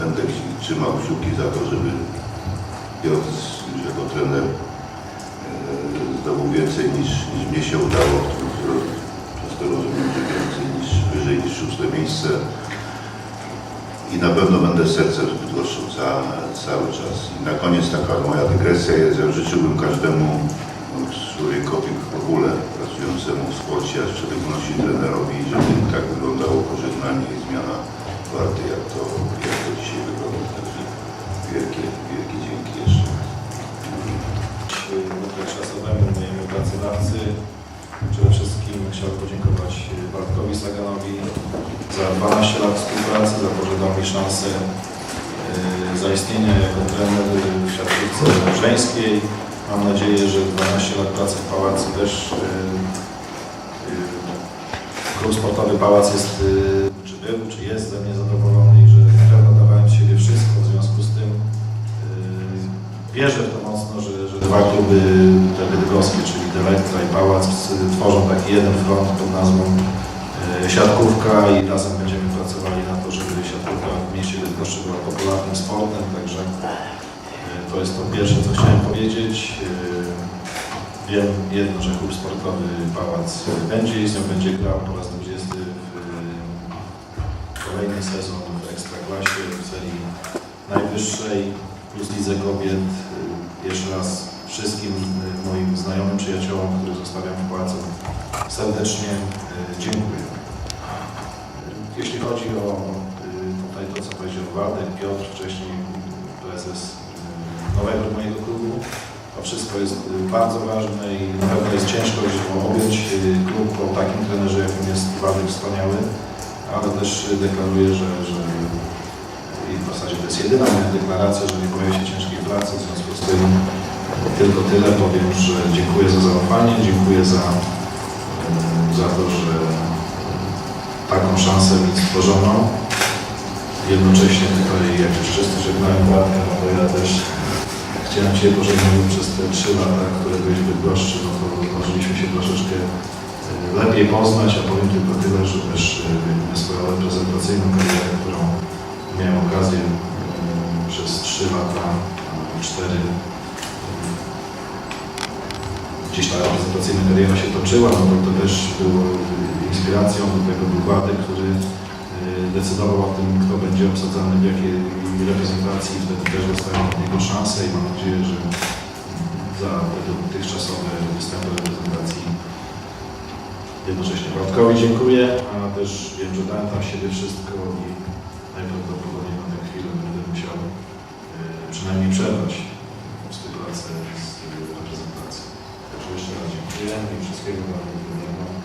będę trzymał kciuki za to, żeby Piotr jako trener e, zdobył więcej niż, niż mnie się udało. Przez to rozumiem, że więcej niż wyżej niż szóste miejsce. I na pewno będę sercem z Bydgoszczą za cały czas. I na koniec taka moja dygresja jest, ja życzyłbym każdemu no, człowiekowi w ogóle pracującemu w sporcie, a w szczególności trenerowi, żeby tak wyglądało pożegnanie i zmiana warty, jak to, jak to dzisiaj wygląda. Także wielkie, wielkie dzięki jeszcze. dotychczasowemu mojemu pracodawcy. Przede wszystkim chciałbym podziękować Bartkowi Saganowi za 12 lat współpracy, za to, że dał mi szansę e, zaistnienia jako trener w siatkówce żeńskiej. Mam nadzieję, że 12 lat pracy w Pałacu też e, e, klub sportowy Pałac jest, czy był, czy jest ze mnie zadowolony i że na pewno dawałem z siebie wszystko w związku z tym e, wierzę w to mocno, że, że dwa kluby, te bydgoskie, czyli Delektra i Pałac, tworzą taki jeden front pod nazwą e, siatkówka i razem będziemy pracowali na to, żeby siatkówka w mieście Bydgoszczy była popularnym sportem, także e, to jest to pierwsze, co chciałem powiedzieć. E, Wiem jedno, że klub sportowy Pałac będzie istniał, będzie grał po raz 20 w kolejny sezon w Ekstraklasie, w serii najwyższej plus Lidze Kobiet. Y, Jeszcze raz wszystkim y, moim znajomym, przyjaciołom, których zostawiam w Pałacu serdecznie y, dziękuję. Jeśli chodzi o tutaj to, co powiedział Władek, Piotr, wcześniej prezes nowego mojego klubu, to wszystko jest bardzo ważne i na pewno jest ciężko objąć klub po takim trenerze, jakim jest Władek wspaniały, ale też deklaruję, że, że zasadzie to jest jedyna moja deklaracja, że nie boję się ciężkiej pracy, w związku z tym tylko tyle powiem, że dziękuję za zaufanie, dziękuję za, za to, że taką szansę mi stworzono. Jednocześnie tutaj, jak już wszyscy żegnają Władkę, no to ja też chciałem Cię pożegnać przez te trzy lata, które byłeś w Bydgoszczy, no to zdążyliśmy się troszeczkę lepiej poznać, a powiem tylko tyle, że też swoją reprezentacyjną karierę, 3 lata, 4 gdzieś ta reprezentacyjna kariera się toczyła, no to, też było inspiracją do tego Władek, który e, decydował o tym, kto będzie obsadzany w jakiej reprezentacji. I wtedy też dostałem od niego szansę i mam nadzieję, że za te dotychczasowe występy reprezentacji jednocześnie. Władkowi dziękuję, a też wiem, że dałem tam siebie wszystko i najprawdopodobniej na tę chwilę będę musiał przynajmniej przerwać współpracę z reprezentacją. Także jeszcze raz dziękuję i wszystkiego Wam dobrego.